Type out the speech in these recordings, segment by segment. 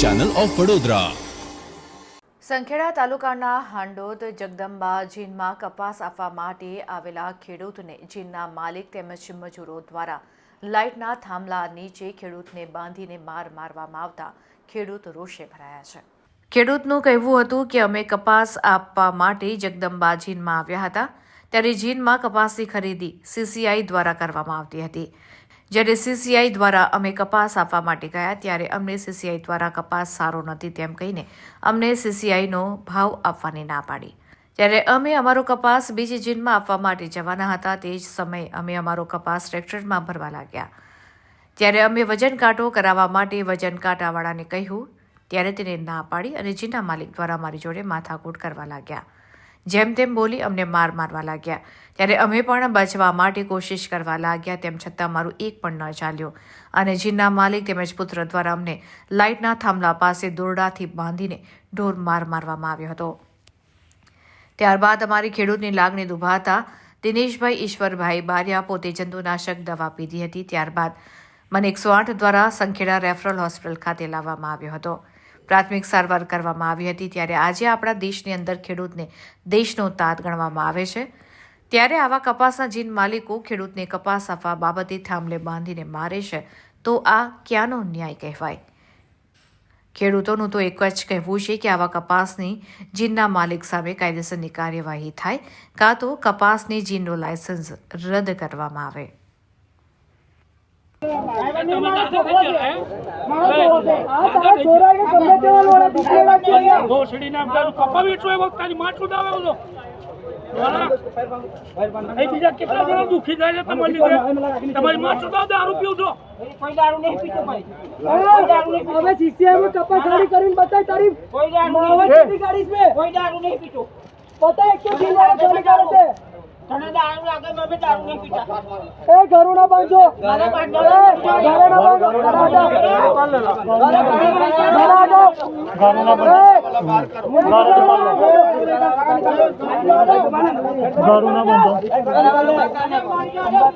Channel of Vadodara Sankheda તાલુકાના હાંડોદ, જગદંબા જીનમાં કપાસ આપવા માટે આવેલા ખેડૂતને જીનના માલિક તેમજ મજૂરો દ્વારા લાઇટના થાંભલા નીચે ખેડૂતને બાંધીને માર મારવામાં આવતા ખેડૂત રોષે ભરાયા છે. ખેડૂતનું કહેવું હતું કે અમે કપાસ આપવા માટે જગદંબા જીનમાં આવ્યા હતા, ત્યારે જીનમાં કપાસની ખરીદી સીસીઆઈ દ્વારા કરવામાં આવતી હતી. જ્યારે સીસીઆઈ દ્વારા અમે કપાસ આપવા માટે ગયા ત્યારે અમને સીસીઆઈ દ્વારા કપાસ સારો નથી તેમ કહીને અમને સીસીઆઈનો ભાવ આપવાની ના પાડી. ત્યારે અમે અમારો કપાસ બીજી જીનમાં આપવા માટે જવાના હતા તે જ સમયે અમે અમારો કપાસ ટ્રેક્ટરમાં ભરવા લાગ્યા. ત્યારે અમે વજન કાંટો કરાવવા માટે વજન કાંટાવાળાને કહ્યું, ત્યારે તેને ના પાડી અને જીના માલિક દ્વારા મારી જોડે માથાકૂટ કરવા લાગ્યા. જેમ તેમ બોલી અમને માર મારવા લાગ્યા. ત્યારે અમે પણ બચવા માટે કોશિશ કરવા લાગ્યા, તેમ છતાં મારું એક પણ ન ચાલ્યો. અને જીનના માલિક તેમજ પુત્ર દ્વારા અમને લાઇટના થાંભલા પાસે દોરડાથી બાંધીને ઢોર માર મારવામાં આવ્યો હતો. ત્યારબાદ અમારી ખેડૂતની લાગણી દુભાતા દિનેશભાઈ ઈશ્વરભાઈ બારિયા પોતે જંતુનાશક દવા પીધી હતી. ત્યારબાદ મને એકસો આઠ દ્વારા સંખેડા રેફરલ હોસ્પિટલ ખાતે લાવવામાં આવ્યો હતો. પ્રાથમિક સારવાર કરવામાં આવી હતી ત્યારે આજે આપણા દેશની અંદર ખેડૂતને દેશનો તાત ગણવામાં આવે છે. ત્યારે આવા કપાસના જીન માલિકો ખેડૂતને કપાસ આપવા બાબતે થાંભલે બાંધીને મારે છે. તો આ ક્યાંનો ન્યાય કહેવાય? ખેડૂતોનું તો એક જ કહેવું છે કે આવા કપાસની જીનના માલિક સામે કાયદેસરની કાર્યવાહી થાય, કાં તો કપાસની જીનનું લાયસન્સ રદ કરવામાં આવે ઘોસડી ના પેલું કપાવી છો એ વખત તારી માથું દાવે ઓલો એ બીજા કેટલા જણા દુખી કરીને તને દારૂ લાગે મેં બી દારૂ નહીં પીતા એ ઘરોડા બાંધો મારે એ બાંધો. ઘરોડા બાંધો ઘરોડા ઘરોડા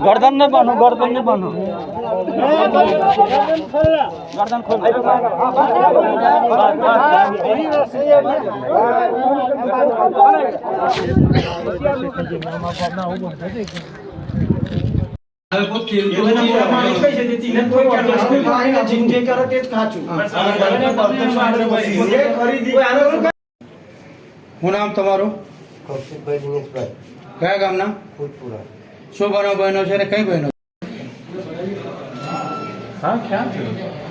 ગરદન ને બાંધો ગરદન ને બાંધો ગરદન ખોલ શું નામ તમારું? કૌશિકભાઈ દિનેશભાઈ. કયા ગામના? ભૂતપુરા શું બનો બહેનો છે ને કઈ બહેનો કપાસ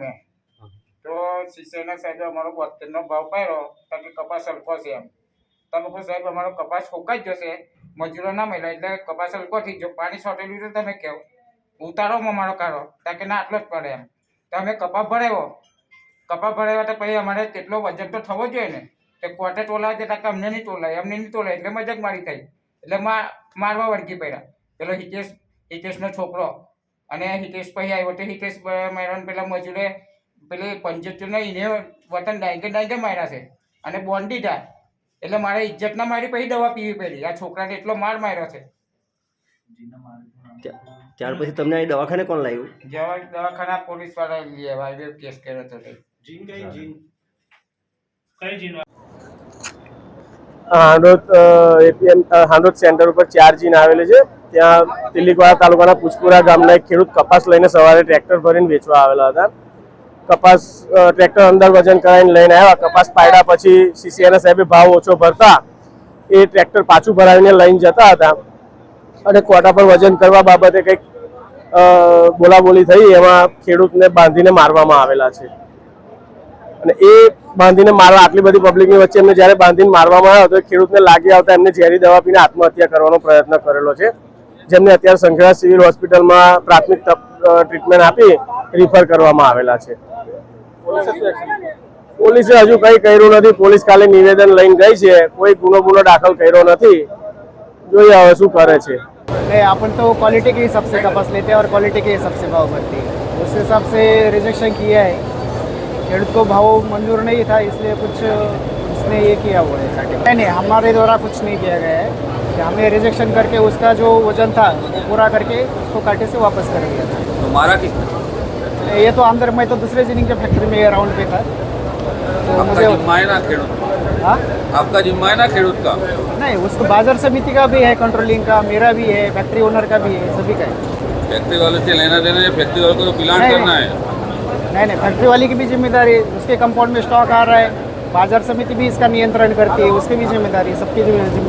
અમે. તો શિષ્યના સાહેબે અમારો બોતેરનો ભાવ પાડ્યો, કારણ કપાસ હલકો છે એમ. તમે કહો સાહેબ, અમારો કપાસ ફૂંકાઈ જ જશે મજૂરો ના મળ્યા, એટલે કપાસ હલકો થઈ ગયો. પાણી છોટેલું તો તમે કહો. ઉતારો અમારો કાઢો કારણ કે ના આટલો જ પડે એમ. તો અમે કપાસ ભરાયો કપાસ ભરાયો તો પછી અમારે કેટલો વજન તો થવો જોઈએ ને. તે કોર્ટે ટોલાવે છે કે અમને નહીં ટોલાય? અમને નહીં ટોલાય, એટલે મજાક મારી થઈ. એટલે મારવા વળગી પડ્યા. પેલો હિતેશ, હિતેશનો છોકરો અને હિતેશ પછી આવ્યો તો હિતેશ માર્યા પેલા મજૂરે પેલી પંચોતેર એને વતન ડાયગે ડાયગે માર્યા છે. અને બોન્ડ દીધા. એટલે મારે ઇજ્જત ના મારી પછી દવા પીવી પડી આ છોકરાને એટલો માર માર્યો છે. ત્યાર પછી તમને અહીં દવાખાને કોણ લાવ્યું જવા દવાખાના પોલીસવાળા લેવા કેસ કર્યો હતો તે. હાંડોદ એપીએમ હાંડોદ સેન્ટર ઉપર ચાર જીન આવેલી છે. ત્યાં તિલીકવાડા તાલુકાના પુષ્પુરા ગામના એક ખેડૂત કપાસ લઈને સવારે ટ્રેક્ટર ભરીને વેચવા આવેલા હતા. કપાસ ટ્રેક્ટર અંદર વજન કરાવીને લઈને આવ્યા. કપાસ પાડ્યા પછી સીસીઆઈના સાહેબે ભાવ ઓછો ભરતા એ ટ્રેક્ટર પાછું ભરાવીને લઈને જતા હતા. અને કોટા પર વજન કરવા બાબતે કંઈક બોલાબોલી થઈ એમાં ખેડૂતને બાંધીને મારવામાં આવેલા છે. અને એ બાંધીને મારવા આટલી બધી પબ્લિકની વચ્ચે એમને જ્યારે બાંધીને મારવામાં આવ્યો તો એ ખેડૂતને લાગી આવતા એમને ઝેરી દવા પીને આત્મહત્યા કરવાનો પ્રયત્ન કરેલો છે જેમને અત્યારે સંખેડા સિવિલ હોસ્પિટલમાં પ્રાથમિક તપ- અ, ટ્રીટમેન્ટ આપી રિફર કરવામાં આવેલા છે પોલીસે હજુ કંઈ કર્યું નથી પોલીસ કાલે નિવેદન લઈને ગઈ છે કોઈ ગુનો ગુનો દાખલ કર્યો નથી જોઈએ હવે શું કરે છે नहीं अपन तो क्वालिटी के हिसाब से कपास लेते हैं और क्वालिटी के हिसाब से भाव भरते हैं उस हिसाब से रिजेक्शन किया है खेडूत को भाव मंजूर नहीं था इसलिए कुछ उसने ये किया हुआ है नहीं नहीं हमारे द्वारा कुछ नहीं किया गया है कि हमने रिजेक्शन करके उसका जो वज़न था वो पूरा करके उसको काटे से वापस कर दिया था। तो मारा किसने? ये तो अंदर मैं तो दूसरे जिनिंग के फैक्ट्री में राउंड पे था। तो मुझे जिम्मा है हाँ? आपका जिम्मा है ना खेडूत का? नहीं उसको बाज़ार समिति का भी है कंट्रोलिंग का मेरा भी है फैक्ट्री ओनर का भी है सभी का है। फैक्ट्री वाले से लेना देना है फैक्ट्री वाले को तो प्लान करना है। नहीं नहीं फैक्ट्री वाले की भी जिम्मेदारी है उसके कंपाउंड में स्टॉक आ रहा है बाजार समिति भी इसका नियंत्रण करती है उसकी भी जिम्मेदारी है सबकी जिम्मेदारी